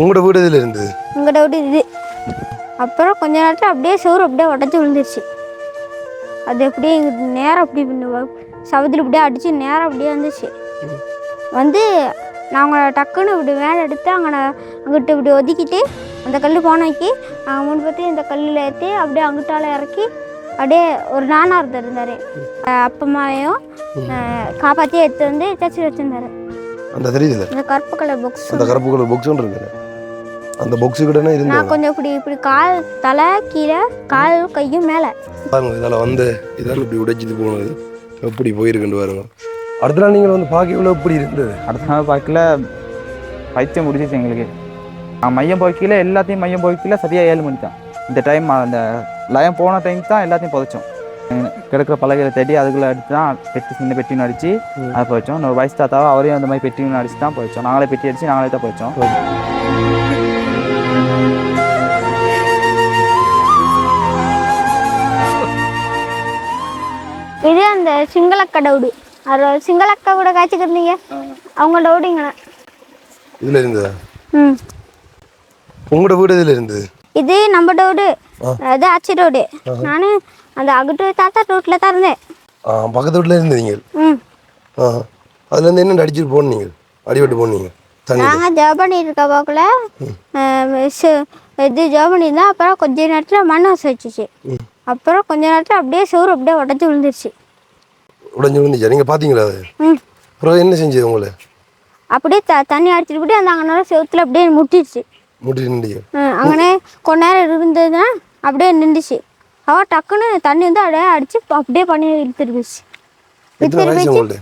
உங்களோட வீடு இதில் இருந்தது உங்கள்கிட்ட விட்டு இது. அப்புறம் கொஞ்ச நேரத்தில் அப்படியே சோறு அப்படியே உடச்சி விழுந்துருச்சு. அது அப்படியே எங்கிட்ட நேரம் அப்படி சவத்தில் அப்படியே அடித்து நேரம் அப்படியே வந்துச்சு. வந்து நாங்கள் டக்குன்னு இப்படி மேலே எடுத்து அங்கே அங்கிட்டு இப்படி ஒதுக்கிட்டு அந்த கல் போனாக்கி நாங்கள் மூணு பற்றி இந்த கல்லில் ஏற்றி அப்படியே அங்கிட்டால இறக்கி அப்படியே ஒரு நானா ஒருத்தர் இருந்தார் அப்பம்மாவையும் காப்பாற்றி எடுத்து வந்து சர்ச்சில் வச்சுருந்தாரு. அந்த தெரியுதுல்ல? இந்த கருப்பு கலர் பாக்ஸ் அந்த கருப்பு கலர் பாக்ஸ் ஒன்று இருக்குது அந்த பாக்ஸு கிட்டனே நான் இருந்தது கொஞ்சம் இப்படி இப்படி கால் தலை கீழே கால் கையும் மேலே. பாருங்க இதில் வந்து இதால் இப்படி உடைச்சிட்டு போனது. எப்படி போயிருக்குன்னு பாருங்க. அடுத்த நாள் நீங்கள் வந்து பார்க்க இவ்வளோ எப்படி இருந்தது? அடுத்த நாள் பார்க்கல பைத்தியம் முடிஞ்சிச்சு எங்களுக்கு. நான் மையம் போய்க்கல எல்லாத்தையும் மையம் போய்க்கல சரியாக ஏழு மணி தான். இந்த டைம் அந்த லயம் போன டைம் தான் எல்லாத்தையும் புதைச்சோம். கிடக்கிற பலகைகளை தேடி அதுக்குள்ளே எடுத்து தான் பெட்டி சின்ன பெட்டின்னு அடித்து அதை போய்ச்சோம் இன்னொரு வயசு தாத்தாவை அவரையும் அந்த மாதிரி பெட்டின்னு அடிச்சு தான் போய்ச்சோம் நாங்களே பெட்டி அடித்து நாங்களே தான் போய்ச்சோம் இது அந்த சிங்களக்க டவுடு. அது சிங்களக்கா கூட காய்ச்சிக்கிறீங்க? அவங்க டவுடிங்கண்ணா இதில் இருந்ததா ம். உங்களோட வீடு இதில் இருந்தது இது நம்ம டவுடு. அது ஆச்சி டவுடு. நான் அந்த அகுட்டு தாத்தா ரோட்டில் தான் இருந்தேன். ஆ பக்கத்து வீட்டில் இருந்தது நீங்கள் ம். ஆ. அதுலேருந்து என்ன அடிச்சுட்டு போன நீங்கள் அடிபட்டு போனீங்க நாங்கள் ஜாப் பண்ணிட்டு இருக்க போக்கில் இது ஜாப் பண்ணியிருந்தோம் அப்புறம் கொஞ்ச நேரத்தில் மண் வச வச்சுச்சு அப்புறம் கொஞ்ச நேரத்தில் அப்படியே சோறு அப்படியே உடச்சி விழுந்துருச்சு. உடஞ்சி விழுந்துச்சா நீங்கள் பார்த்தீங்களா அது? அப்புறம் என்ன செஞ்சது உங்களை? அப்படியே த தண்ணி அடிச்சிட்டு போட்டு அந்த அங்கே செவுத்துல அப்படியே முட்டிடுச்சு. முட்டி நின்றீங்க அங்கனே கொஞ்ச நேரம் இருந்ததுன்னா அப்படியே நின்றுச்சு. அவ டக்குன்னு தண்ணி வந்து அப்படியே அடிச்சு அப்படியே பண்ணி எத்தனை வயசு உங்கள்ட்ட?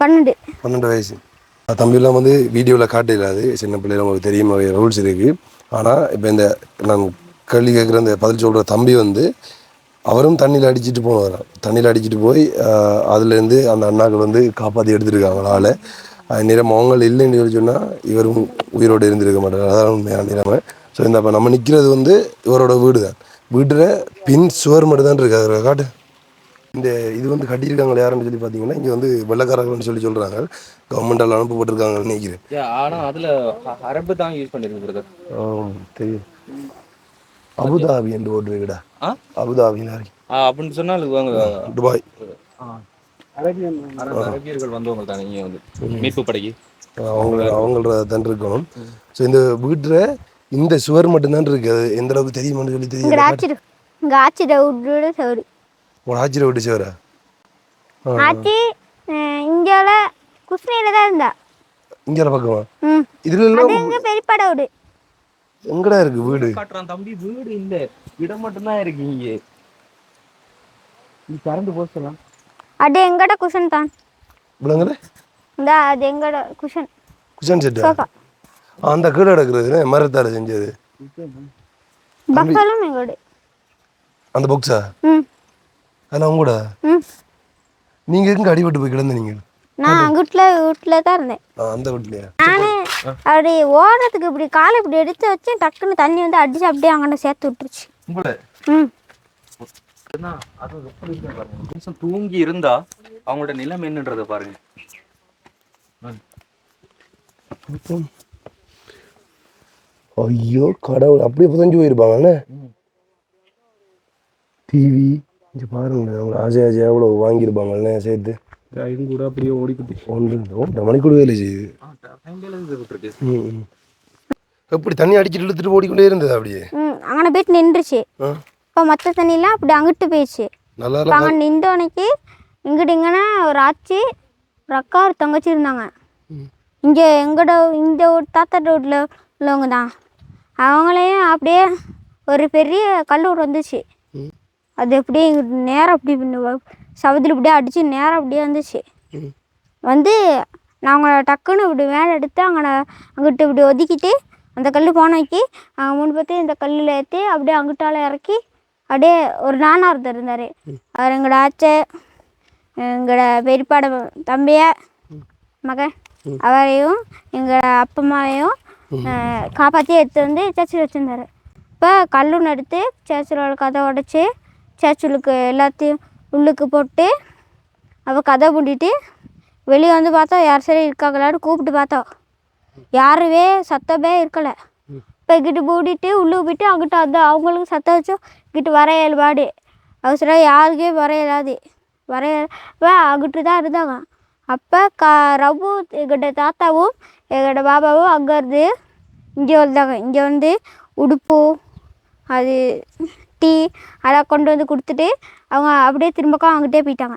பன்னெண்டு. பன்னெண்டு வயசு. தம்பிலாம் வந்து வீடியோவில் காட்டிடாது சின்ன பிள்ளைல உங்களுக்கு தெரியும் ரூல்ஸ் இருக்குது ஆனால் இப்போ இந்த நான் கேள்வி கேட்குற அந்த பதில் சொல்கிற தம்பி வந்து அவரும் தண்ணியில் அடிச்சிட்டு போனவராம் தண்ணியில் அடிச்சிட்டு போய் அதுலேருந்து அந்த அண்ணாக்கள் வந்து காப்பாற்றி எடுத்துருக்காங்க ஆளை. நிறம் அவங்க இல்லைன்னு சொல்லி சொன்னால் இவரும் உயிரோடு இருந்திருக்க மாட்டார். அதான் உண்மையான நிலைமை. ஸோ இந்த இப்போ நம்ம நிற்கிறது வந்து இவரோட வீடு தான் வீட்டில் பின் சுவர் மட்டும் தான் இருக்குது காட்டு. இந்த இது வந்து கட்டியிருக்காங்க யாருன்னு சொல்லி பார்த்தீங்கன்னா இங்கே வந்து வெள்ளக்காரர்கள்னு சொல்லி சொல்கிறாங்க கவர்மெண்டால் அனுப்பப்பட்டிருக்காங்கன்னு நினைக்கிறேன். ஆனா அதுல அரபு தான் யூஸ் ஆ, தெரியும். அபுதாபி என்று போட்டிருக்குடா ஆ? அபுதாபி அப்படின்னு சொன்னால் துபாய். அரபியர்கள் வந்தவங்க தானே இங்க வந்து. மீட்பு படைக்கு. அவங்க அவங்கள தான் இருக்கணும். ஸோ இந்த வீட்டில் இந்த சுவர் மட்டும்தான் இருக்கு. அது எந்த அளவுக்கு தெரியுமான்னு சொல்லி ஆச்சி இங்கே ஆச்சி டவுடோட சவுடு உங்களோட ஆச்சரிய விட்டு சுவரா? ஆச்சி தான் இருந்தா. இங்கே பக்கமா? ம். இதுல எல்லாம் எங்கடா இருக்கு வீடு? காட்டுறான் தம்பி வீடு இல்ல. இடம் மட்டும்தான் இருக்கு இங்க. நீ கரண்ட் போச்சலாம் அது எங்கட குஷன் தான்? விளங்குற இந்த அது எங்கட குஷன் குஷன் சோஃபா. அந்த கீழே கிடக்குறது மரத்தால் செஞ்சது. பஃபலும் எங்கோடு. அந்த பாக்ஸா ம். அதெல்லாம் உங்களோட ம். நீங்கள் எங்கே அடிபட்டு போய் கிடந்த நீங்கள் நான் வீட்டில் வீட்டில் தான் இருந்தேன் அந்த வீட்லையா? நானே அப்படி ஓடுறதுக்கு இப்படி காலை இப்படி எடுத்து வச்சேன் டக்குன்னு தண்ணி வந்து அடிச்சு அப்படியே அங்கே சேர்த்து விட்டுருச்சு. ம். தூங்கி இருந்தா அவங்களோட நிலைமை என்னன்றதை பாருங்க. ஐயோ கடவுள் அப்படியே புதஞ்சு போயிருப்பாங்கண்ணே டிவி இங்கே பாருங்க அவங்க ஆசை ஆசையாக எவ்வளோ வாங்கியிருப்பாங்கண்ணே சேர்த்து. அப்படியே ஓடிக்கிட்டு. ஒன்று ஒன்றரை மணிக்கூட வேலை செய்யுது. எப்படி தண்ணி அடிச்சிட்டு இழுத்துட்டு ஓடிக்கொண்டே இருந்தது அப்படியே? ம் அங்கே போயிட்டு நின்றுச்சு. இப்போ மற்ற தண்ணிலாம் அப்படி அங்கிட்டு போயிடுச்சு. நல்லா இப்போ அங்கே நின்றவனைக்கு இங்கிட்டு இங்கன்னா ஒரு ஆச்சி ஒரு அக்கா ஒரு தங்கச்சி இருந்தாங்க. இங்கே எங்கட இந்த ஒரு தாத்தா ரோட்டில் உள்ளவங்க தான். அவங்களையும் அப்படியே ஒரு பெரிய கல்லூர் வந்துச்சு. அது அப்படியே இங்கிட்டு நேரம் அப்படி சவத்தில் இப்படியே அடித்து நேரம் அப்படியே வந்துச்சு. வந்து நாங்கள் டக்குன்னு இப்படி மேலே எடுத்து அங்கே அங்கிட்டு இப்படி ஒதுக்கிட்டு அந்த கல் போனாக்கி அங்கே மூணு பற்றி இந்த கல்லில் ஏற்றி அப்படியே அங்கிட்டால இறக்கி அப்படியே ஒரு நானா ஒருத்தர் இருந்தார். அவர் எங்களோட ஆச்சை எங்களோட பெரியப்பாட தம்பிய மகன் அவரையும் எங்களோட அப்பம்மாவையும் காப்பாற்றி எடுத்து வந்து சர்ச்சில் வச்சுருந்தாரு. இப்போ கல்லுன்னு எடுத்து சர்ச்சில் உள்ள கதை உடச்சி சர்ச்சுலுக்கு எல்லாத்தையும் உள்ளுக்கு போட்டு அப்போ கதை பூட்டிட்டு வெளியே வந்து பார்த்தோம் யார் சரி இருக்காங்களான்னு கூப்பிட்டு பார்த்தோம் யாருமே சத்தமே இருக்கலை. இப்போ இங்கிட்டு மூடிட்டு உள்ளுக்கு போயிட்டு அங்கிட்ட அந்த அவங்களுக்கு சத்தம் வச்சோம் இங்கிட்டு வர இயல்பாடு. அவசரம் யாருக்கே வரையலாது வரைய அங்கிட்டு தான் இருந்தாங்க. அப்போ கா ரவு எங்கிட்ட தாத்தாவும் எங்களோட பாபாவும் அங்கேருந்து இங்கே வந்தாங்க. இங்கே வந்து உடுப்பு அது டீ அதெல்லாம் கொண்டு வந்து கொடுத்துட்டு அவங்க அப்படியே திரும்பக்கம் அங்கிட்டே போயிட்டாங்க.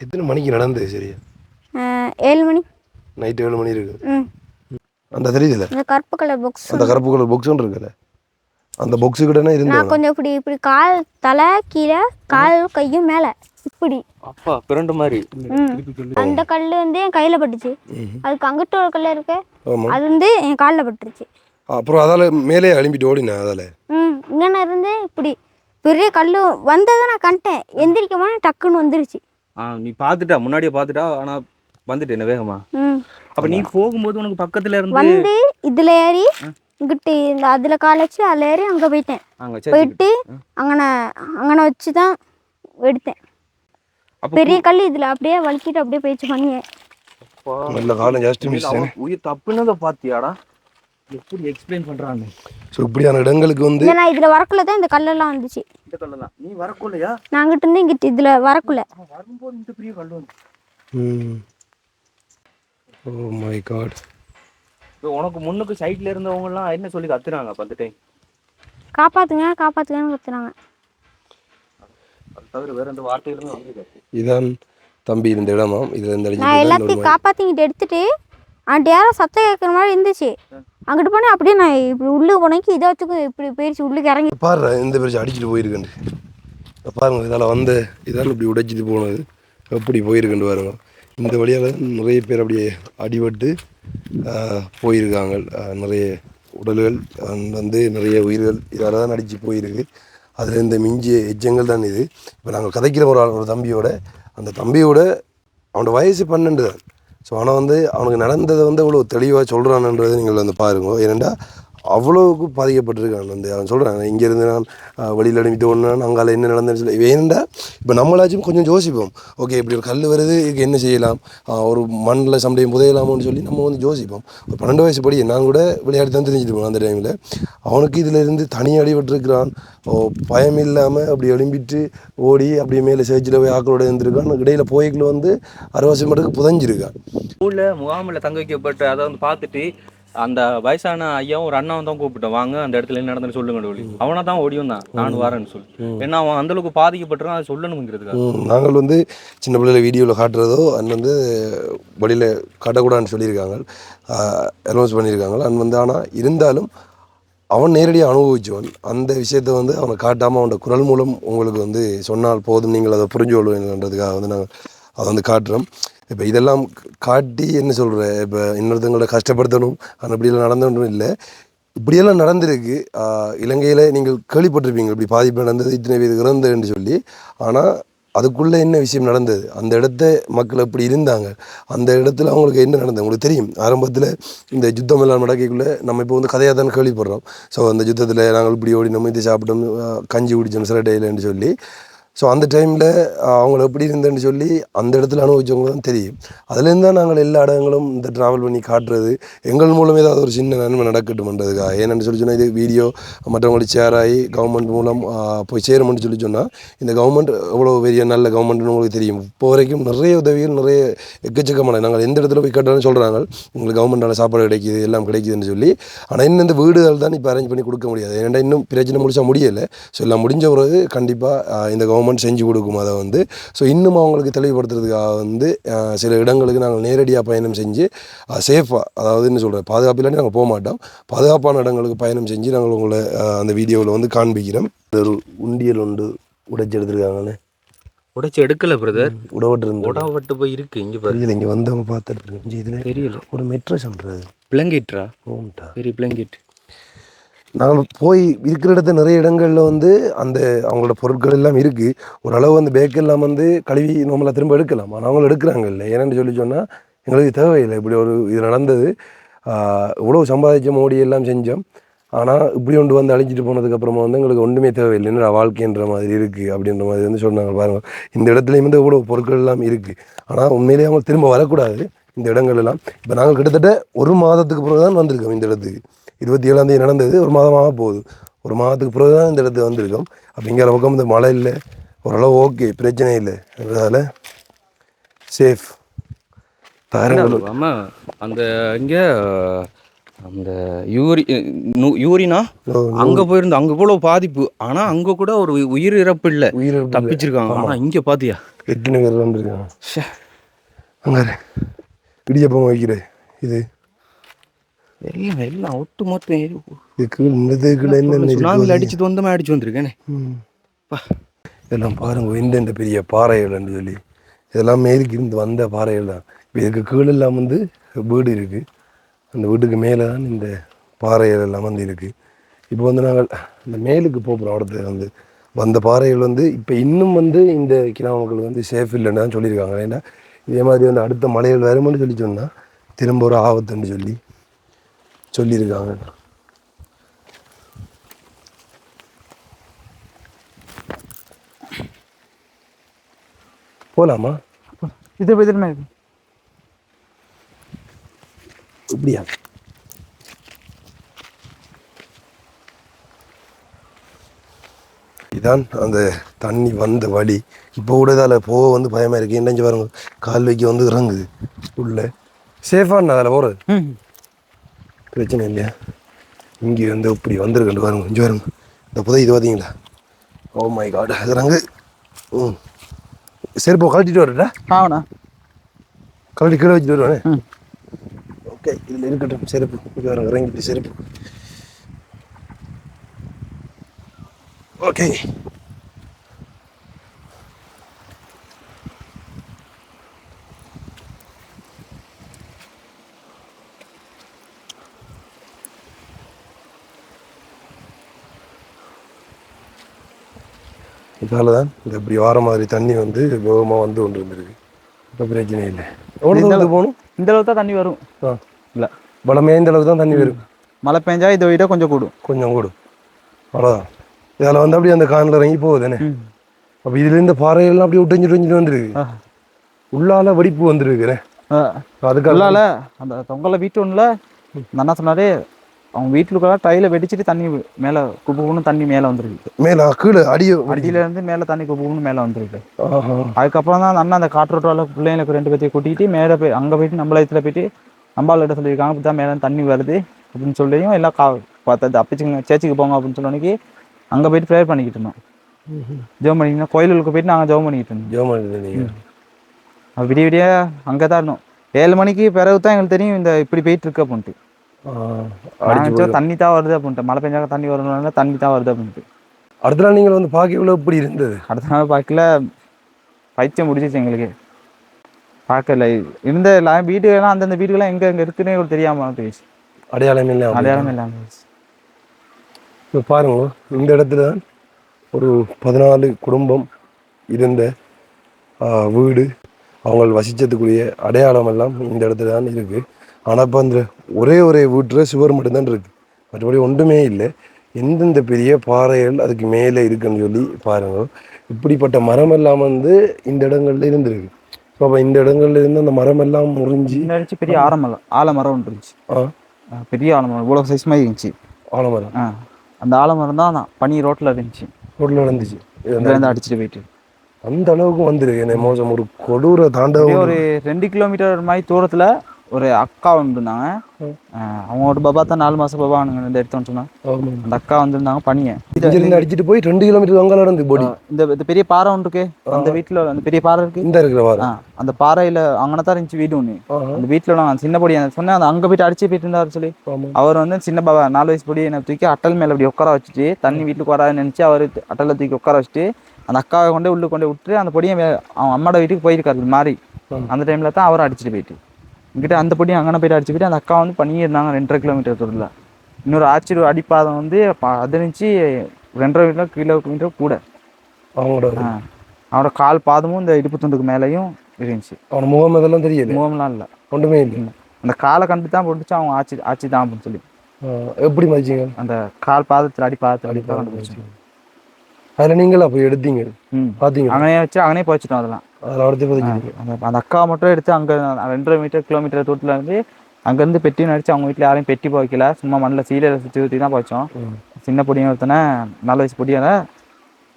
எத்தனை மணிக்கு நடந்தது சரியா ஏழு மணி. நைட்டு ஏழு மணி இருக்குது ம். அந்த தெரியுதுல்ல இந்த கருப்பு கலர் பாக்ஸ் அந்த கருப்பு கலர் பாக்ஸ் ஒன்று இருக்குல்ல? அந்த பாக்ஸு கிட்டே நான் இருந்தேன் கொஞ்சம் இப்படி இப்படி கால் தலை கீழே கால் கையும் மேலே. இப்படி. அப்பா பிறண்டு மாதிரி. அந்த கல் வந்து என் கையில் பட்டுச்சு. அதுக்கு அங்கிட்ட ஒரு கல் இருக்கு. அது வந்து என் காலில் பட்டுருச்சு. அப்புறம் அதால் மேலே எழும்பிட்டு ஓடினேன் அதால்? ம். இங்கே இருந்து இப்படி. பெரிய கல் வந்ததை நான் கண்டேன். எந்திரிக்க போனால் டக்குன்னு வந்துருச்சு. ஆ நீ பார்த்துட்டா முன்னாடியே பார்த்துட்டா ஆனா வந்துட்டு என்ன வேகமா? அப்ப நீ போகும்போது உனக்கு பக்கத்துல இருந்து வந்து இதில் ஏறி இங்கிட்டு இந்த அதில் கால் வச்சு அதில் ஏறி அங்கே போயிட்டேன். போயிட்டு அங்கன அங்கன வச்சு தான் எடுத்தேன் பெரிய கல் இதில் அப்படியே வலிக்கிட்டு அப்படியே போயிடுச்சு பண்ணியே அப்பா, நல்ல காலம் ஜாஸ்தி மிஸ் அவன் உயிர் தப்புனதை பாத்தியாடா? எப்படி எக்ஸ்பிளைன் பண்றாங்க? ஸோ இப்படியான இடங்களுக்கு வந்து நான் இதில் வரக்குள்ள தான் இந்த கல்லெல்லாம் வந்துச்சு. இந்த கல்லெல்லாம். நீ வரக்குள்ளையா? நான் அங்கிட்டு இருந்து இங்கிட்டு இதில் வரக்குள்ள. வரும்போது இந்த பெரிய கல் வந்து. ம். ஓ மை காட் இப்போ உனக்கு முன்னுக்கு சைட்ல இருந்தவங்க எல்லாம் என்ன சொல்லி கத்துறாங்க அப்ப அந்த டைம் காப்பாத்துங்க காப்பாத்துங்கன்னு கத்துனாங்க. அது தவிர வேற எந்த வார்த்தைகளுமே வந்து இதான் தம்பி இந்த இடமாம். இதில் அடிச்சு எல்லாத்தையும் காப்பாற்றிக்கிட்டு எடுத்துட்டு அன்ட்டு யாரோ சத்தம் கேட்குற மாதிரி இருந்துச்சு. அங்கிட்டு போனேன் அப்படியே நான் இப்படி உள்ளுக்கு போனேக்கு இதை வச்சுக்கும் இப்படி போயிடுச்சு உள்ளுக்கு இறங்கி. பாரு இந்த பேர் அடிச்சுட்டு போயிருக்கேன். பாருங்க இதால் வந்து இதால் இப்படி உடைச்சிட்டு போனது. எப்படி போயிருக்குன்னு பாருங்க. இந்த வழியால் நிறைய பேர் அப்படியே அடிபட்டு போயிருக்காங்க. நிறைய உடல்கள் வந்து நிறைய உயிர்கள் இதால் தான் அடித்து போயிருக்கு. அதில் இந்த மிஞ்சிய எச்சங்கள் தான் இது. இப்போ நாங்கள் கதைக்கிற ஒரு ஆள் ஒரு தம்பியோட அந்த தம்பியோட அவனோட வயசு பன்னெண்டு தான். ஸோ ஆனால் வந்து அவனுக்கு நடந்ததை வந்து அவ்வளோ தெளிவாக சொல்கிறான்ன்றதை நீங்கள் வந்து பாருங்க. ஏனெண்டா அவ்வளோவுக்கு பாதிக்கப்பட்டிருக்கான் அந்த அவன் சொல்கிறான் இங்கேருந்து நான் வழியில் வெளியில் அனுப்பிட்டு ஒன்று அங்கால என்ன நடந்தேன்னு சொல்லி ஏனெண்டா இப்போ நம்மளாச்சும் கொஞ்சம் யோசிப்போம். ஓகே இப்படி ஒரு கல் வருது இதுக்கு என்ன செய்யலாம்? ஒரு மண்ணில் சம்டையும் புதையலாமோன்னு சொல்லி நம்ம வந்து யோசிப்போம். ஒரு பன்னெண்டு வயசு படி நான் கூட விளையாடி தான் தெரிஞ்சுட்டு போனேன் அந்த டைமில் அவனுக்கு இதிலிருந்து தனி அடிபட்டிருக்கிறான். ஓ, பயம் இல்லாமல் அப்படி எழும்பிட்டு ஓடி அப்படியே மேலே சேச்சில் போய் ஆக்களோட இருந்திருக்கான் இடையில போய்க்குள்ள வந்து அறுவாசி மட்டுக்கு புதஞ்சிருக்கான். ஸ்கூலில் முகாமில் தங்க வைக்கப்பட்டு அதை வந்து பார்த்துட்டு அந்த வயசான ஐயாவும் ஒரு அண்ணாவும் தான் கூப்பிட்டோம். வாங்க அந்த இடத்துல என்ன நடந்துன்னு சொல்லுங்க சொல்லி. அவனை தான் ஓடி வந்தான் நான் வரேன்னு சொல்லி. ஏன்னா அவன் அந்த அளவுக்கு பாதிக்கப்பட்டிருக்கான் அதை சொல்லணுங்கிறதுக்காக நாங்கள் வந்து சின்ன பிள்ளைல வீடியோவில் காட்டுறதோ அண்ட் வந்து வழியில் காட்டக்கூடாதுன்னு சொல்லியிருக்காங்க. அனௌன்ஸ் பண்ணியிருக்காங்க. அண்ட் வந்து ஆனால் இருந்தாலும் அவன் நேரடியாக அனுபவிச்சவன். அந்த விஷயத்தை வந்து அவனை காட்டாமல் அவனோட குரல் மூலம் உங்களுக்கு வந்து சொன்னால் போதும். நீங்கள் அதை புரிஞ்சு கொள்வீங்கன்றதுக்காக வந்து நாங்கள் அதை வந்து காட்டுறோம். இப்போ இதெல்லாம் காட்டி என்ன சொல்கிற இப்போ இன்னொருத்தவங்கள கஷ்டப்படுத்தணும் ஆனால் இப்படியெல்லாம் நடந்தோன்றும் இல்லை. இப்படியெல்லாம் நடந்திருக்கு. இலங்கையில் நீங்கள் கேள்விப்பட்டிருப்பீங்க இப்படி பாதிப்பு நடந்தது இத்தனை பேர் இறந்ததுன்னு சொல்லி. ஆனால் அதுக்குள்ளே என்ன விஷயம் நடந்தது? அந்த இடத்த மக்கள் எப்படி இருந்தாங்க. அந்த இடத்துல அவங்களுக்கு என்ன நடந்தது? உங்களுக்கு தெரியும். ஆரம்பத்தில் இந்த யுத்தம் எல்லாம் நடக்கக்குள்ளே நம்ம இப்போ வந்து கதையாக தானே கேள்விப்படுறோம். ஸோ அந்த யுத்தத்தில் நாங்கள் இப்படி ஓடி நம்ம இது சாப்பிட்டோம் கஞ்சி குடிச்சோம் சில டேலன்னு சொல்லி. ஸோ அந்த டைமில் அவங்கள எப்படி இருந்தேன்னு சொல்லி அந்த இடத்துல அனுபவிச்சவங்க தான் தெரியும். அதுலேருந்து தான் நாங்கள் எல்லா இடங்களும் இந்த ட்ராவல் பண்ணி காட்டுறது. எங்கள் மூலம் ஏதாவது ஒரு சின்ன நன்மை நடக்கட்டும்ன்றதுக்காக. ஏன்னு சொல்லி சொன்னால் இது வீடியோ மற்றவங்களுக்கு ஷேர் ஆகி கவர்மெண்ட் மூலம் போய் சேரும்னு சொல்லி சொன்னால் இந்த கவர்மெண்ட் எவ்வளோ பெரிய நல்ல கவர்மெண்ட்னு உங்களுக்கு தெரியும். இப்போ வரைக்கும் நிறைய உதவிகள் நிறைய எக்கச்சக்கமான நாங்கள் எந்த இடத்துல போய் கேட்டாலும் சொல்கிறாங்க உங்களுக்கு கவர்மெண்டால் சாப்பாடு கிடைக்கிது எல்லாம் கிடைக்குதுன்னு சொல்லி. ஆனால் இன்னும் இந்த வீடுகள் தான் இப்போ அரேஞ்ச் பண்ணி கொடுக்க முடியாது. ஏன்னா இன்னும் பிரச்சனை முடிச்சா முடியலை. ஸோ எல்லாம் முடிஞ்ச பிறகு கண்டிப்பாக இந்த கவர்மெண்ட் செஞ்சு கொடுக்கும் அதை வந்து. ஸோ இன்னும் அவங்களுக்கு தெளிவுபடுத்துறதுக்காக வந்து சில இடங்களுக்கு நாங்கள் நேரடியாக பயணம் செஞ்சு சேஃபாக அதாவது என்ன சொல்கிறேன் பாதுகாப்பு இல்லாட்டி நாங்கள் போக மாட்டோம் பாதுகாப்பான இடங்களுக்கு பயணம் செஞ்சு நாங்கள் உங்களை அந்த வீடியோவில் வந்து காண்பிக்கிறோம். ஒரு உண்டியல் ஒன்று உடைச்சி எடுத்துருக்காங்கன்னு உடைச்சு எடுக்கல பிரதர் உடவட்டு இருந்து உடவட்டு போய் இருக்கு இங்க பாரு. தெரியல இங்கே வந்தவங்க பார்த்துட்டு இங்கே இதில் தெரியல. ஒரு மெட்ரஸ் பண்ணுறது பிளங்கிட்ரா? ஓம்டா பெரிய பிளங்கிட் நாங்கள் போய் இருக்கிற இடத்துல நிறைய இடங்களில் வந்து அந்த அவங்களோட பொருட்கள் எல்லாம் இருக்குது ஓரளவு அந்த பேக்கெல்லாம் வந்து கழுவி நம்மளை திரும்ப எடுக்கலாம். ஆனால் அவங்கள எடுக்கிறாங்க இல்லை. ஏன்னு சொல்லி சொன்னால் எங்களுக்கு தேவையில்லை. இப்படி ஒரு இது நடந்தது. இவ்வளோ சம்பாதிச்ச மோடி எல்லாம் செஞ்சோம். ஆனால் இப்படி ஒன்று வந்து அழிச்சிட்டு போனதுக்கப்புறமா வந்து எங்களுக்கு ஒன்றுமே தேவையில்லை. வாழ்க்கைன்ற மாதிரி இருக்குது அப்படின்ற மாதிரி வந்து சொன்னாங்க பாருங்கள் இந்த இடத்துலையும் வந்து இவ்வளோ பொருட்கள் எல்லாம் இருக்குது ஆனால் உண்மையிலேயே அவங்க திரும்ப வரக்கூடாது. இந்த இடங்கள் எல்லாம். இப்போ நாங்கள் கிட்டத்தட்ட ஒரு மாதத்துக்கு பிறகு தான் வந்திருக்கோம் இந்த இடத்துக்கு. இருபத்தி ஏழாம் தேதி நடந்தது. ஒரு மாதமாக போகுது. ஒரு மாதத்துக்கு பிறகு தான் இந்த இடத்துக்கு வந்திருக்கோம். அப்படிங்கிற பக்கம் இந்த மழை இல்லை. ஓரளவு ஓகே. பிரச்சனை இல்லை. அதனால் சேஃப் ஆமா அந்த இங்க அந்த யூரி யூரினா? அங்க போயிருந்து அங்க இவ்வளவு பாதிப்பு. ஆனா அங்க கூட ஒரு உயிர் இறப்பு இல்ல. உயிர் தப்பிச்சிருக்காங்க. ஆனா இங்க பாத்தியா? எத்தனை பேர் வந்திருக்காங்க. அங்கே இடியப்பம் வைக்கிற இது. எல்லாம் எல்லாம் ஒட்டு மொத்தம் இந்த சுனாமியில் இருக்கு அடிச்சுட்டு வந்து அடிச்சு வந்திருக்கேனே. இதெல்லாம் பாருங்க எந்தெந்த பெரிய பாறைகள்னு சொல்லி இதெல்லாம் மேலுக்கு இருந்து வந்த பாறைகள் தான் இப்போ இதுக்கு கீழெல்லாம் வந்து வீடு இருக்குது அந்த வீட்டுக்கு மேலே தான் இந்த பாறைகள் எல்லாம் வந்து இருக்குது இப்போ வந்து நாங்கள் இந்த மேலுக்கு போகிறோம் அடுத்து வந்து வந்த பாறைகள் வந்து இப்போ இன்னும் வந்து இந்த கிராமங்கள் வந்து சேஃப் இல்லைன்னு தான் சொல்லியிருக்காங்க ஏன்னா இதே மாதிரி வந்து அடுத்த மலைகள் வரும்னு சொல்லி சொன்னால் திரும்ப ஒரு ஆபத்துன்னு சொல்லி சொல்லியிருக்காங்க. போகலாமா இது இருக்கு இப்படியா? இதான் அந்த தண்ணி வந்த வழி. இப்போ கூட இதால் போக வந்து பயமாக இருக்குது என்னஞ்சு பாருங்க. கால் வைக்க வந்து இறங்குது. உள்ள. சேஃபான அதில் போகிறது பிரச்சனை இல்லையா? இங்கே வந்து இப்படி வந்திருக்கண்டு பாருங்க இங்கே பாருங்க. இந்த புதை இது பார்த்தீங்களா ஓ மை காட் இறங்கு ம். செருப்போ கழட்டிட்டு வரட்டா ஆவணா. கழட்டி கீழே வச்சுட்டு வருவானே. ஓகே இதில் இருக்கட்டும் செருப்பு. இங்கே வரங்க இறங்கிட்டு செருப்பு. ஓகே இதால தான் இந்த இப்படி வார மாதிரி தண்ணி வந்து வேகமாக வந்து கொண்டு வந்திருக்கு. இப்போ பிரச்சனை இல்லை. எவ்வளோ தூரத்துக்கு போகணும்? இந்த அளவுக்கு தான் தண்ணி வரும். ஆ. இல்லை. பலமே இந்த அளவுக்கு தான் தண்ணி வரும். மழை பெஞ்சா இதை விட கொஞ்சம் கூடும். கொஞ்சம் கூடும். அவ்வளோதான் இதில் வந்து அப்படியே அந்த கானில் இறங்கி போகுதுண்ணே ம். அப்போ இதுல இந்த பாறைகள்லாம் அப்படியே விட்டு விட்டு வந்துருக்கு. உள்ளால வெடிப்பு வந்துருக்குண்ணே ஆ. அதுக்காக உள்ளால அந்த தொங்கல வீட்டு ஒன்றுல அந்த அண்ணா சொன்னாரு அவங்க வீட்டுக்குள்ள டைல வெடிச்சிட்டு தண்ணி மேலே குப்புன்னு தண்ணி மேலே வந்துருக்கு மேல கீழே அடிய அடியில இருந்து மேலே தண்ணி குப்புன்னு மேலே வந்துருக்கு. அதுக்கப்புறம் தான் அந்த அண்ணா அந்த காற்றோட்டால பிள்ளைங்களுக்கு ரெண்டு பேர்த்தையும் கூட்டிகிட்டு மேலே போய் அங்கே போயிட்டு நம்மள இடத்துல போயிட்டு கிட்ட சொல்லியிருக்காங்க. தான் மேலே தண்ணி வருது அப்படின்னு சொல்லியும் எல்லாம் கா பார்த்தது அப்பச்சுங்க சேர்ச்சுக்கு போங்க அப்படின்னு சொன்னோன்னே அங்கே போயிட்டு ப்ரேயர் பண்ணிக்கிட்டு இருந்தோம். ஜெபம் பண்ணிக்கிட்டு கோயிலுக்கு போயிட்டு நாங்கள் ஜெபம் பண்ணிக்கிட்டு இருந்தோம். ஜெபம் விடிய விடிய அங்கே தான் இருந்தோம். ஏழு மணிக்கு பிறகு தான் எங்களுக்கு தெரியும் இந்த இப்படி போயிட்டு இருக்கு அப்படின்ட்டு. தண்ணி தான் வருது அப்படின்ட்டு. மழை பெஞ்சாக்க தண்ணி வரணும்னா தண்ணி தான் வருது அப்படின்ட்டு. அடுத்த நாள் நீங்கள் வந்து பார்க்கக்குள்ள எப்படி இருந்தது? அடுத்த நாள் பார்க்கல. பைத்தியம் முடிச்சிச்சு எங்களுக்கு. பார்க்கல. இருந்த எல்லாம் வீடுகள்லாம் அந்தந்த வீடுகள்லாம் எங்க எங்க இருக்குன்னே ஒரு தெரியாம போயிடுச்சு. அடையாளம் இல்லை அடையாளம் இல்லாம போயிடுச்சு. இப்போ பாருங்க இந்த இடத்துல தான் ஒரு பதினாலு குடும்பம் இருந்த வீடு. அவங்க வசிச்சதுக்குரிய அடையாளம் எல்லாம் இந்த இடத்துல தான் இருக்குது ஆனால் இப்போ அந்த ஒரே ஒரே வீட்டில் சுவர் மட்டும்தான் இருக்குது மற்றபடி ஒன்றுமே இல்லை. எந்தெந்த பெரிய பாறைகள் அதுக்கு மேலே இருக்குன்னு சொல்லி பாருங்க. இப்படிப்பட்ட மரம் எல்லாம் வந்து இந்த இடங்கள்ல இருந்திருக்கு. ஸோ அப்போ இந்த இடங்கள்ல இருந்து அந்த மரம் எல்லாம் முறிஞ்சு முன்னாடி பெரிய ஆலமரம் ஆலமரம் ஒன்று இருந்துச்சு. பெரிய ஆலமரம். இவ்வளோ சைஸ் மாதிரி இருந்துச்சு. ஆலமரம். அந்த ஆலமரம் தான் பனி ரோட்டில் இருந்துச்சு. ரோட்டில் நடந்துச்சு. இதுலேருந்து அடிச்சுட்டு போயிட்டு. அந்த அளவுக்கு வந்திருக்கு. என்ன மோசம். ஒரு கொடூர தாண்டவம். ஒரு ரெண்டு கிலோமீட்டர் மாதிரி தூரத்துல ஒரு அக்கா வந்திருந்தாங்க. ஆஹ் அவங்க ஒரு பாபா தான் நாலு மாசம் பாபா அவனுங்க எடுத்தோன்னு சொன்னாங்க. அந்த அக்கா வந்திருந்தாங்க பனியை இங்கிருந்து அடிச்சிட்டு போய் ரெண்டு கிலோமீட்டர் அங்கே நடந்து பொடி இந்த இந்த பெரிய பாறை ஒன்று இருக்கு. அந்த வீட்டுல அந்த பெரிய பாறை இருக்கு. இந்த இருக்கிற ஆ, அந்த பாறையில அங்கன தான் இருந்துச்சு வீடு ஒண்ணு. அந்த வீட்டுல நான் சின்ன பொடி சொன்னேன் அந்த அங்க போயிட்டு அடிச்சு போயிட்டு இருந்தாரு சொல்லி. அவர் வந்து சின்ன பாபா நாலு வயசு பொடி என்னை தூக்கி அட்டல் மேல அப்படி உட்கார வச்சுட்டு தண்ணி வீட்டுக்கு வராதுன்னு நினைச்சு அவர் அட்டல்ல தூக்கி உட்கார வச்சுட்டு அந்த அக்காவை கொண்டு உள்ளுக்கு கொண்டு விட்டு அந்த பொடியை அவன் அம்மாட வீட்டுக்கு போயிருக்காரு மாறி. அந்த டைம்ல தான் அவரை அடிச்சுட்டு போயிட்டு. இங்கிட்ட அந்த பொடியும் அங்கன போயிட்டு அடிச்சு போயிட்டு அந்த அக்கா வந்து பண்ணியே இருந்தாங்க ரெண்டரை கிலோமீட்டர் தூரத்துல. இன்னொரு ஆச்சரிய அடிப்பாதம் வந்து பதினஞ்சு ரெண்டரை கிலோ கிலோமீட்டர் கூட. அவங்களோட. அவனோட கால் பாதமும் இந்த இடுப்பு துண்டுக்கு மேலேயும் இருந்துச்சு. அவன் முகம் இதெல்லாம் தெரியல? முகம்லாம் இல்லை. ஒன்றுமே இல்லை? அந்த காலை கண்டு தான் போட்டுச்சு அவன் ஆட்சி ஆட்சி தான் அப்படின்னு சொல்லி. எப்படி மதிச்சிங்க? அந்த கால் பாதத்தில் அடி பாதத்தில் அடி கண்டுபிடிச்சு. அதில் நீங்களா போய் எடுத்தீங்க? ம். பார்த்தீங்க அவனே வச்சு அவனே போச்சுட்டோம் அதெல்லாம். அடுத்து புதைச்சிருக்கு அந்த அந்த அக்கா மட்டும் எடுத்து அங்கே ரெண்டரை மீட்டர் கிலோமீட்டர் தூரத்தில் இருந்து அங்கேருந்து பெட்டி நடிச்சு அவங்க வீட்டில் யாரையும் பெட்டி போய்க்கல சும்மா மண்ணில் சீலையை சுற்றி ஊற்றி தான் போச்சோம் சின்ன பொடியும் ஒருத்தனை நல்ல வயசு பொடியான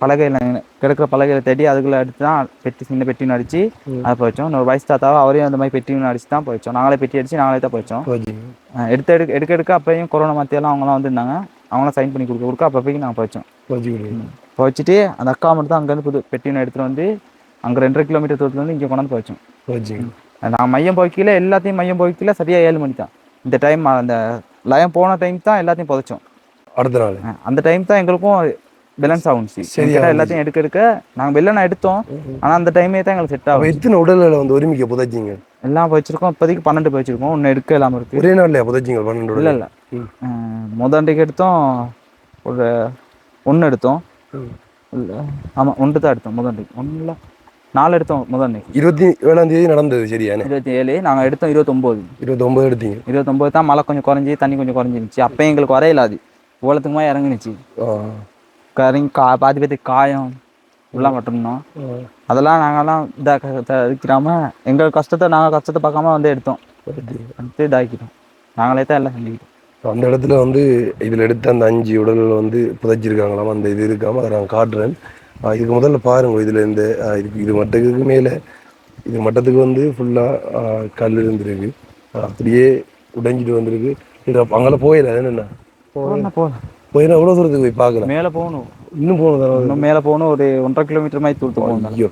பலகையில் கிடக்கிற பலகையில் தேடி அதுக்குள்ளே எடுத்து தான் பெட்டி சின்ன பெட்டி நடிச்சு அதை போய்ச்சோம் இன்னொரு வயசு தாத்தாவை அவரையும் அந்த மாதிரி பெட்டி அடிச்சு தான் போய்ச்சோம் நாங்களே பெட்டி அடிச்சு நாங்களே தான் போய்ச்சோம் எடுத்து எடுக்க எடுக்க எடுக்க அப்பயும் கொரோனா மத்தியெல்லாம் அவங்களாம் வந்திருந்தாங்க. அவங்களாம் சைன் பண்ணி கொடுக்க கொடுக்க அப்போதைக்கு நாங்கள் போய்ச்சோம் போய்ச்சிட்டு அந்த அக்கா மட்டும் தான் அங்கேருந்து புது பெட்டினை எடுத்துகிட்டு வந்து அங்கே ரெண்டரை கிலோமீட்டர் தூரத்துலேருந்து இங்கே கொண்டாந்து போய்ச்சோம். நான் மையம் போய்க்கல எல்லாத்தையும் மையம் போய்க்கல சரியாக ஏழு மணி தான். இந்த டைம் அந்த லயம் போன டைம் தான் எல்லாத்தையும் புதைச்சோம். அடுத்த நாள். அந்த டைம் தான் எங்களுக்கும் பேலன்ஸ் ஆகும் சரியா எல்லாத்தையும் எடுக்க எடுக்க நாங்கள் வெள்ளனை எடுத்தோம். ஆனால் அந்த டைமே தான் எங்களுக்கு செட் ஆகும் எத்தனை உடல்களை வந்து ஒருமிக்க புதைச்சிங்க? எல்லாம் போய்ச்சிருக்கோம் இப்போதைக்கு பன்னெண்டு போய்ச்சிருக்கோம் ஒன்று எடுக்க இல்லாமல் இருக்குது ஒரே நாள்லையா புதைச்சிங்க பன்னெண்டு இல்லை உடல் இல்லை முதண்டிக்கு எடுத்தோம். ஒரு ஒன்று எடுத்தோம். இல்லை ஆமாம் ஒன்று தான் எடுத்தோம் முதண்டிக்கு ஒன்று இல்லை நாலு எடுத்தோம் முதண்டிக்கு இருபத்தி ஏழாம் தேதி நடந்தது சரியானே இருபத்தி ஏழு நாங்கள் எடுத்தோம் இருபத்தொம்போது. இருபத்தொம்பது எடுத்தீங்க. இருபத்தொம்போது தான் மழை கொஞ்சம் குறைஞ்சி தண்ணி கொஞ்சம் குறைஞ்சிருந்துச்சு. அப்போ எங்களுக்கு வரையில அது இவ்வளோத்துக்குமா இறங்குனுச்சு. கறங்கி கா பாதி பேத்துக்கு காயம் இப்படிலாம் ஆ. அதெல்லாம் நாங்கள்லாம் இதாக இருக்கிறாம எங்கள் கஷ்டத்தை நாங்கள் கஷ்டத்தை பார்க்காம வந்து எடுத்தோம். எடுத்து இதாக்கிட்டோம். நாங்களே தான் எல்லாம் செஞ்சுக்கிட்டோம். அந்த இடத்துல வந்து இதில் எடுத்த அந்த அஞ்சு உடல்கள் வந்து புதைச்சிருக்காங்களாம். அந்த இது இருக்காம அதை நான் காட்டுறேன். இதுக்கு முதல்ல பாருங்க இதுல இந்த ஆ, இதுக்கு இது மட்டத்துக்கு மேலே இது மட்டத்துக்கு வந்து ஃபுல்லாக கல் இருந்திருக்கு. அப்படியே உடைஞ்சிட்டு வந்திருக்கு. இது அங்கெல்லாம் போயிடல என்னென்ன? போகலாம் போகலாம் போயிடா எவ்வளோ தூரத்துக்கு போய் பார்க்கலாம்? மேலே போகணும். இன்னும் போகணும் இன்னும் மேலே போகணும் ஒரு ஒன்றரை கிலோமீட்டர் மாதிரி தூரத்து போகணும். ஐயோ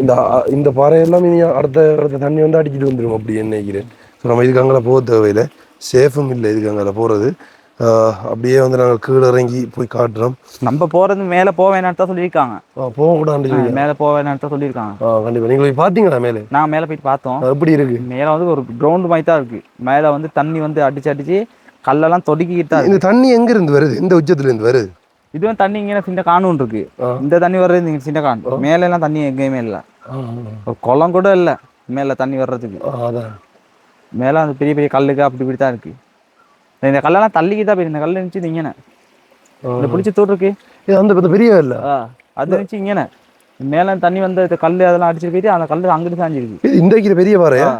இந்த இந்த பாறை எல்லாம் இனி அடுத்த அடுத்த தண்ணி வந்து அடிச்சிட்டு வந்துடும் அப்படி என்ன நினைக்கிறேன்? ஸோ நம்ம இதுக்கு அங்கே போக தேவையில்லை. சேஃபும் இல்லை இதுக்கு அங்கே போகிறது அப்படியே வந்து நாங்கள் கீழே இறங்கி போய் காட்டுறோம். நம்ம போகிறது மேலே போக வேணாம் தான் சொல்லியிருக்காங்க. ஆ, போகக்கூடாது சொல்லி மேலே போக வேணாம் தான் சொல்லியிருக்காங்க. கண்டிப்பாக நீங்கள் போய் பார்த்தீங்களா மேலே? நான் மேலே போயிட்டு பார்த்தோம். எப்படி இருக்கு? மேலே வந்து ஒரு கிரவுண்டு மாதிரி தான் இருக்குது மேலே வந்து தண்ணி வந்து அடிச்சு அடிச்சு கல்லெல்லாம் இருக்கு இந்த தண்ணி எங்க இருந்து வருது? இந்த உச்சத்துல இருந்து வருது? இதுவும் தண்ணி இங்கே சின்ன காணும் இருக்கு. இந்த தண்ணி வர்றது இங்கே சின்ன கான் மேலே எல்லாம் தண்ணி எங்கேயுமே இல்லை. ஒரு குளம் கூட இல்லை. மேலே தண்ணி வர்றதுக்கு. மேலே அந்த பெரிய பெரிய கல்லுக்கு அப்படி இப்படி தான் இருக்கு. இந்த கல்லெல்லாம் தள்ளிக்கிட்டு தான் போயிருக்கு இந்த கல் இருந்துச்சு இது இங்கன இந்த பிடிச்ச தூர் இருக்கு இது அந்த பெரிய பெரிய இல்ல அது இருந்துச்சு இங்கன. மேலே தண்ணி வந்து கல் அதெல்லாம் அடிச்சுட்டு போயிட்டு அந்த கல் அங்கிட்டு சாஞ்சிருக்கு இது இந்த வைக்கிற பெரிய பாறையா.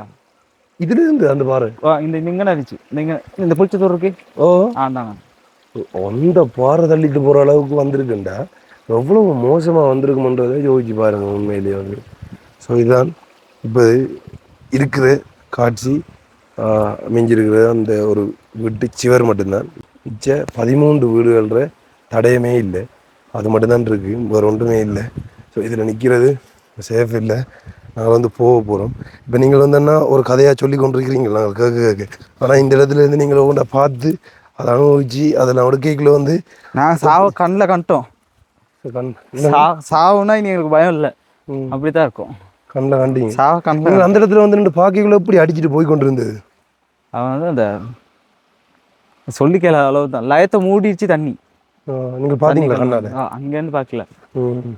இதுல இருந்து அந்த பாறை? இந்த இங்கன இருந்துச்சு. இந்த இங்க இந்த பிடிச்ச தூர் இருக்கு ஓ ஆண்டாங்க அந்த பாறை தள்ளிட்டு போற அளவுக்கு வந்திருக்குண்டா? எவ்வளவு மோசமா வந்திருக்குமன்றதை யோசிச்சு பாருங்க உண்மையிலேயே வந்து. ஸோ இதுதான். இப்போ இருக்கிற காட்சி. ஆஹ், மிஞ்சிருக்கிற அந்த ஒரு வீட்டு சிவர் மட்டும்தான். மிச்ச பதிமூன்று வீடுகள தடயமே இல்லை. அது மட்டும்தான் இருக்கு. வேறு ஒன்றுமே இல்லை. ஸோ இதில் நிற்கிறது சேஃப் இல்லை. நாங்கள் வந்து போக போகிறோம் இப்போ நீங்கள் வந்தோன்னா ஒரு கதையாக சொல்லி கொண்டிருக்கிறீங்க நாங்கள் கேட்க கேட்க. ஆனால் இந்த இடத்துல இருந்து நீங்கள் ஒவ்வொன்றா பார்த்து அதை அனுபவிச்சு அதில் ஒடுக்கைக்குள்ள வந்து நாங்கள் சாவ கண்ணில் கண்டோம். கண் சா சாவுனா இனி எங்களுக்கு பயம் இல்லை. ம். அப்படிதான் இருக்கும். கண்ணில் கண்டீங்க. சாவ கண்ணில் அந்த இடத்துல வந்து ரெண்டு பாக்கைக்குள்ள எப்படி அடிச்சிட்டு போய் கொண்டு இருந்தது அவன் வந்து அந்த சொல்லி கேள அளவு தான். லயத்தை மூடிடுச்சு தண்ணி. நீங்கள் பார்த்தீங்களா கண்ணால்? ஆ, அங்கேருந்து பார்க்கல ம்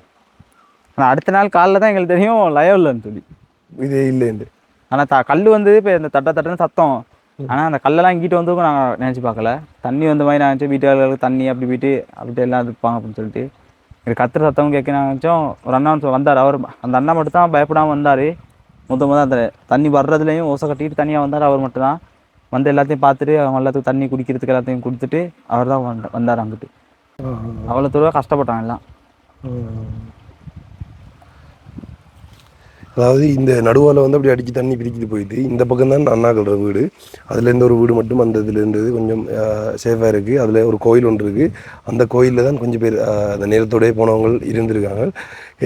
ஆனால் அடுத்த நாள் காலைல தான் எங்களுக்கு தெரியும் லயம் இல்லைன்னு சொல்லி. இதே இல்லைண்டு ஆனால் த கல் வந்து இப்போ இந்த தட்ட தட்டன்னு சத்தம். ஆனால் அந்த கல்லெல்லாம் இங்கிட்டு வந்திருக்கும் நாங்கள் நினச்சி பார்க்கல தண்ணி வந்த மாதிரி நான் நினச்சி வீட்டுகளுக்கு தண்ணி அப்படி போயிட்டு அப்படி எல்லாம் இருப்பாங்க அப்படின்னு சொல்லிட்டு. எங்களுக்கு கத்துற சத்தம் கேட்க ஒரு அண்ணா வந்தார். அவர் அந்த அண்ணா மட்டும் தான் பயப்படாமல் வந்தார். முத முத அந்த தண்ணி வர்றதுலேயும் ஓசை கட்டிட்டு தனியாக வந்தார். அவர் மட்டும் தான் வந்து எல்லாத்தையும் பார்த்துட்டு அவங்க எல்லாத்துக்கும் தண்ணி குடிக்கிறதுக்கு எல்லாத்தையும் கொடுத்துட்டு அவர் தான் வந்தார் அங்கிட்டு. அவ்வளோ தூரம் கஷ்டப்பட்டாங்க எல்லாம். அதாவது இந்த நடுவால் வந்து அப்படி அடித்து தண்ணி பிரிக்கிட்டு போயிட்டு இந்த பக்கம் தான் அண்ணாக்கள வீடு. அதில் ஒரு வீடு மட்டும் அந்த இதுலேருந்து இருந்தது கொஞ்சம் சேஃபாக இருக்குது அதில் ஒரு கோயில் ஒன்று இருக்குது அந்த கோயிலில் தான் கொஞ்சம் பேர் அந்த நேரத்தோடய போனவங்க இருந்திருக்காங்க.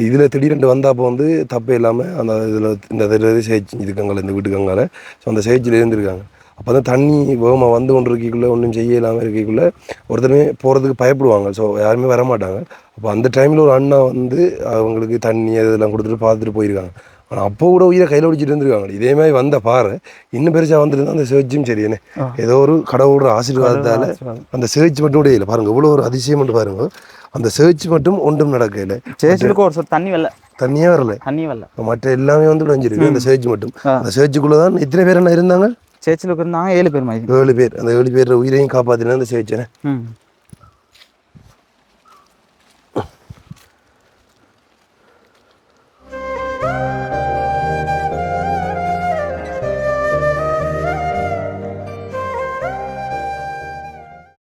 இதில் திடீரென்று வந்தால் அப்போ வந்து தப்பே இல்லாமல் அந்த இதில் இந்த இதில் சேச்சு இருக்காங்கள இந்த வீட்டுக்காங்கால ஸோ அந்த சேச்சில் இருந்திருக்காங்க. அப்போ தான் தண்ணி வேகமாக வந்து கொண்டு இருக்கிக்குள்ளே ஒன்றும் செய்ய இல்லாமல் இருக்கிக்குள்ளே ஒருத்தருமே போகிறதுக்கு பயப்படுவாங்க. ஸோ யாருமே வர மாட்டாங்க அப்போ அந்த டைமில் ஒரு அண்ணா வந்து அவங்களுக்கு தண்ணி அதெல்லாம் கொடுத்துட்டு பார்த்துட்டு போயிருக்காங்க. ஆனால் அப்போ கூட உயிரை கையில் பிடிச்சிட்டு இருந்திருக்காங்க இதே மாதிரி வந்த பாறை இன்னும் பெருசாக வந்துருந்தா அந்த சேர்ச்சும் சரியானே ஏதோ ஒரு கடவுளோட ஆசீர்வாதத்தால் அந்த சேர்ச் மட்டும் கூட இல்லை. பாருங்க இவ்வளோ ஒரு அதிசயம் மட்டும் பாருங்க. அந்த சேர்ச் மட்டும் ஒன்றும் நடக்கல. சேச்சுக்கு ஒரு சொல் தண்ணி வரல தண்ணியே வரல. தண்ணி வரல மற்ற எல்லாமே வந்து உடைஞ்சிருக்கு அந்த சேர்ச் மட்டும். அந்த சேர்ச்சுக்குள்ளே தான் இத்தனை பேர் என்ன இருந்தாங்க? சேச்சில் இருந்தாங்க ஏழு பேர் மாதிரி. ஏழு பேர். அந்த ஏழு பேர் உயிரையும் காப்பாற்றினா அந்த சேர்ச்சனே